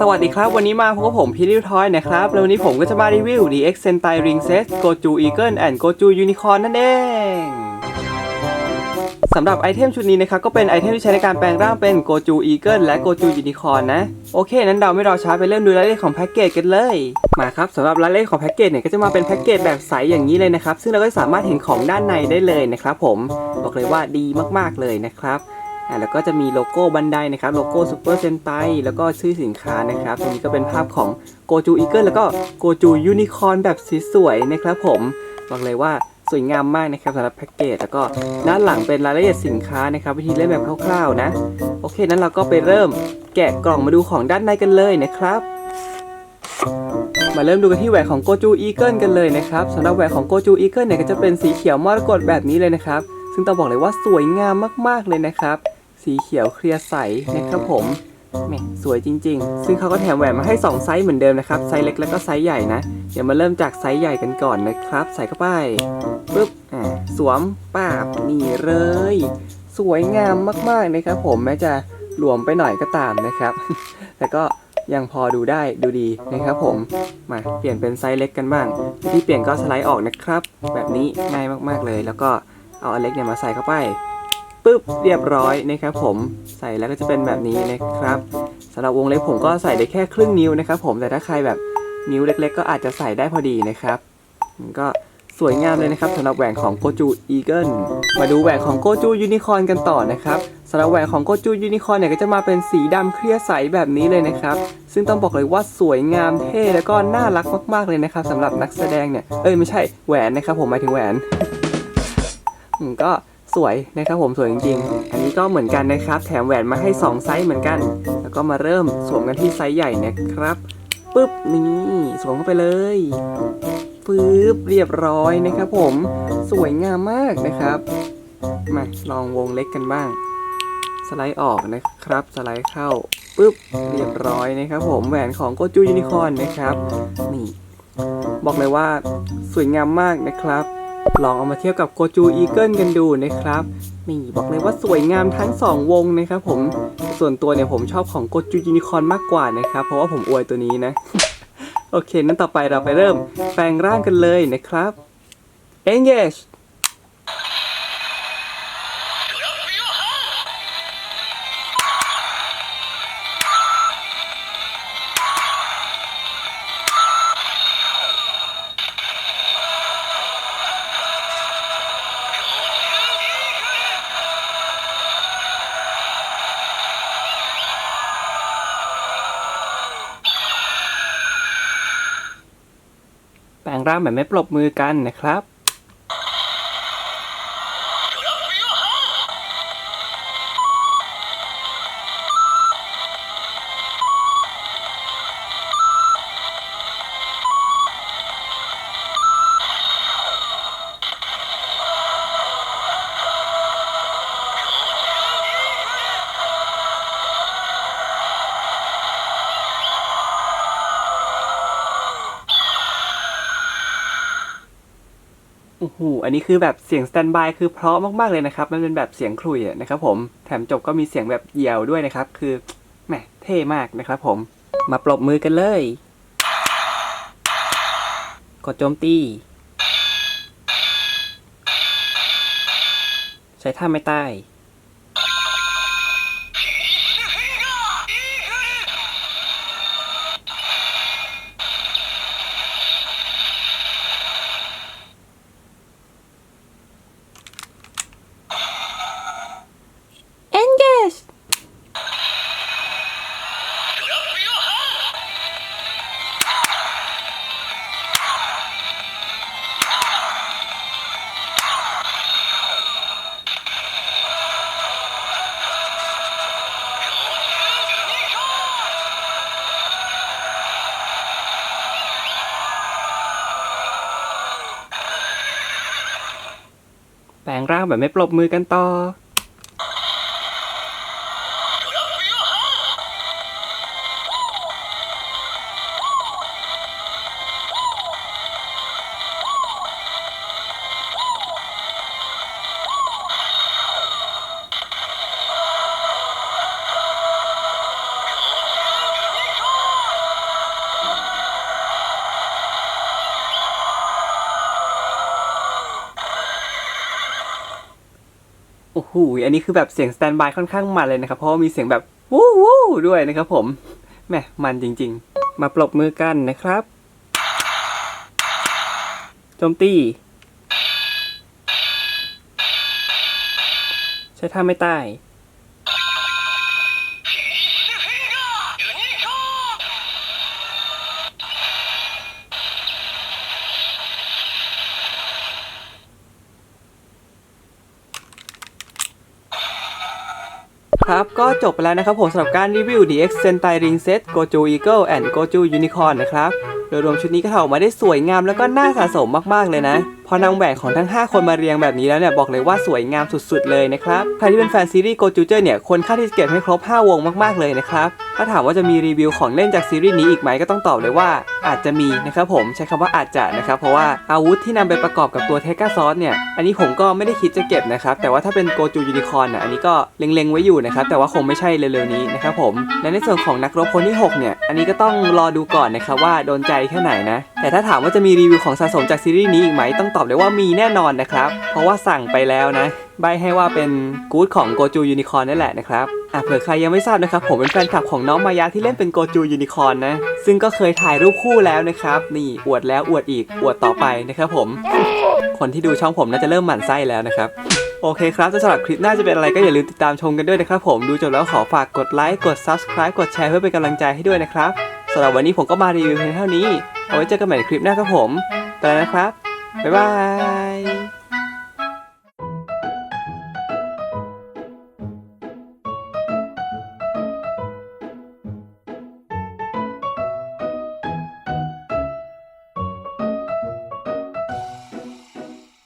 สวัสดีครับ วันนี้มาพบกับผมพี่ริวทอยนะครับ แล้ววันนี้ผมก็จะมารีวิว DX Sentai Ring Set Goju Eagle and Goju Unicorn นั่นเองสำหรับไอเทมชุดนี้นะครับ ก็เป็นไอเทมที่ใช้ในการแปลงร่างเป็น Goju Eagle และ Goju Unicorn นะ โอเค นั้นเราไม่รอช้าไปเริ่มดูรายละเอียดของแพ็กเกจกันเลย มาครับสำหรับรายละเอียดของแพ็กเกจเนี่ยก็จะมาเป็นแพ็กเกจแบบใสอย่างนี้เลยนะครับ ซึ่งเราก็สามารถเห็นของด้านในได้เลยนะครับผมบอกเลยว่าดีมากๆเลยนะครับ แล้วก็จะมีโลโก้บันไดนะครับ โลโก้ซูเปอร์เซนไตแล้วก็ชื่อสินค้านะครับ ตรงนี้ก็เป็นภาพของโกจูอีเกิลแล้วก็โกจูยูนิคอร์นแบบสวยๆนะครับผม บอกเลยว่าสวยงามมากนะครับสำหรับแพ็กเกจแล้วก็ด้านหลังเป็นรายละเอียดสินค้านะครับ วิธีเล่นแบบคร่าวๆนะ โอเค นั้นเราก็ไปเริ่มแกะกล่องมาดูของด้านในกันเลยนะครับมาเริ่มดูกันที่แหวนของโกจูอีเกิลกันเลยนะครับสำหรับแหวนของโกจูอีเกิลเนี่ยก็จะเป็นสีเขียวมรกตแบบนี้เลยนะครับ ซึ่งต้องบอกเลยว่าสวยงามมากๆเลยนะครับ สีเขียวเคลียร์ใสนะครับผมแหมสวยจริง ๆ ซึ่งเขาก็แถมแหวนมาให้ 2 ไซส์เหมือนเดิมนะครับ ไซส์เล็กแล้วก็ไซส์ใหญ่นะ เดี๋ยวมาเริ่มจากไซส์ใหญ่กันก่อนนะครับ ใส่เข้าไปปึ๊บอ่าสวมป้าบนี่เลย สวยงามมากๆนะครับผมแม้จะหลวมไปหน่อยก็ตามนะครับ แต่ก็ยังพอดูได้ดูดีนะครับผม มาเปลี่ยนเป็นไซส์เล็กกันบ้างวิธีเปลี่ยนก็สไลด์ออกนะครับ แบบนี้ง่ายมากๆเลย แล้วก็เอาอันเล็กเนี่ยมาใส่เข้าไป ปึ๊บเรียบร้อยนะครับผมใส่แล้วก็จะเป็นแบบนี้นะครับสำหรับวงเล็บผมก็ใส่ได้แค่ครึ่งนิ้วนะครับผมแต่ถ้าใครแบบนิ้วเล็ก ๆ ก็อาจจะใส่ได้พอดีนะครับมันก็สวยงามเลยนะครับสำหรับแหวนของโกจูอีเกิลมาดูแหวนของโกจูยูนิคอร์นกันต่อนะครับสำหรับแหวนของโกจูยูนิคอร์นเนี่ยก็จะมาเป็นสีดำเคลียร์ใสแบบนี้เลยนะครับ ซึ่งต้องบอกเลยว่าสวยงามเท่แล้วก็น่ารักมากๆเลยนะครับสำหรับนักแสดงเนี่ยเอ้ยไม่ใช่แหวนนะครับผมหมายถึงแหวนก็ สวยนะครับผมสวยจริงๆ อันนี้ก็เหมือนกันนะครับ แถมแหวนมาให้ 2 ไซส์เหมือนกัน แล้วก็มาเริ่มสวมกันที่ไซส์ใหญ่นะครับปึ๊บนี่สวมเข้าไปเลยปึ๊บเรียบร้อยนะครับผมสวยงามมากนะครับมาลองวงเล็กกันบ้าง สไลด์ออกนะครับ สไลด์เข้าปึ๊บเรียบร้อยนะครับ ผมแหวนของโกจูยูนิคอนนะครับนี่บอกเลยว่าสวยงามมากนะครับ ลองเอามาเทียบกับโกจูอีเกิลกันดูนะครับ นี่บอกเลยว่าสวยงามทั้ง 2 วงนะครับผม ส่วนตัวเนี่ยผมชอบของโกจูยูนิคอร์นมากกว่านะครับ เพราะว่าผมอวยตัวนี้นะ โอเค นั้นต่อไปเราไปเริ่มแปลงร่างกันเลยนะครับ engage งร่างแบบไม่ปรบมือกันนะครับ อ้โหอันนี้คือแบบเสียงสแตนบายคือเพราะมากๆเลยนะครับ มันเป็นแบบเสียงคลุยนะครับผม แถมจบก็มีเสียงแบบเหยี่ยวด้วยนะครับ คือแหมเท่มากนะครับผม มาปรบมือกันเลย กดโจมตี ใช้ท่าไม่ต งร่างแบบไม่ปรบมือกันต่อ โอ้โหอันนี้คือแบบเสียงสแตนบายค่อนข้างมันเลยนะครับ เพราะว่ามีเสียงแบบวู้วู้ด้วยนะครับผมแหมมันจริง ๆ มาปรบมือกันนะครับโจมตีใช้ท่าไม่ตาย ครับ ก็จบไปแล้วนะครับผมสำหรับการรีวิว DX Sentai Ring Set Goju Eagle and Goju Unicorn นะครับ โดยรวมชุดนี้ก็ถ่ออกมาได้สวยงามแล้วก็น่าสะสมมากๆเลยนะ พอนำแหวนของทั้ง 5 คนมาเรียงแบบนี้แล้วเนี่ยบอกเลยว่าสวยงามสุดๆเลยนะครับ ใครที่เป็นแฟนซีรีส์ Goju เจอร์เนี่ยควรค่าที่จะเก็บให้ครบ 5 วงมากๆเลยนะครับถ้าถามว่าจะมีรีวิวของเล่นจากซีรีส์นี้อีกไหมก็ต้องตอบเลยว่าอาจจะมีนะครับผมใช้คำว่าอาจจะนะครับเพราะว่าอาวุธที่นำไปประกอบกับตัวเทก้าซอสเนี่ยอันนี้ผมก็ไม่ได้คิดจะเก็บนะครับแต่ว่าถ้าเป็นโกจูยูนิคอร์นอะอันนี้ก็เล็งๆไว้อยู่นะครับแต่ว่าคงไม่ใช่เร็วๆนี้นะครับผมและในส่วนของนักรบคนที่หกเนี่ยอันนี้ก็ต้องรอดูก่อนนะครับว่าโดนใจแค่ไหนนะแต่ถ้าถามว่าจะมีรีวิวของสะสมจากซีรีส์นี้อีกไหมต้องตอบเลยว่ามีแน่นอนนะครับ เพราะว่าสั่งไปแล้วนะ ใบให้ว่าเป็นกู๊ดของโกจูยูนิคอร์นนั่นแหละนะครับอะเผื่อใครยังไม่ทราบนะครับ ผมเป็นแฟนคลับของน้องมายาที่เล่นเป็นโกจูยูนิคอร์นนะ ซึ่งก็เคยถ่ายรูปคู่แล้วนะครับ นี่อวดแล้วอวดอีกอวดต่อไปนะครับผม คนที่ดูช่องผมน่าจะเริ่มหมั่นไส้แล้วนะครับโอเคครับสำหรับคลิปหน้าจะเป็นอะไรก็อย่าลืมติดตามชมกันด้วยนะครับผมดูจบแล้วขอฝากกดไลค์กด subscribe กดแชร์เพื่อเป็นกำลังใจให้ด้วยนะครับสำหรับวันนี้ผมก็มารีวิวเพียงเท่านี้ เอาไว้เจอกันใหม่ในคลิปหน้าครับผม ไปแล้วนะครับ บ๊ายบาย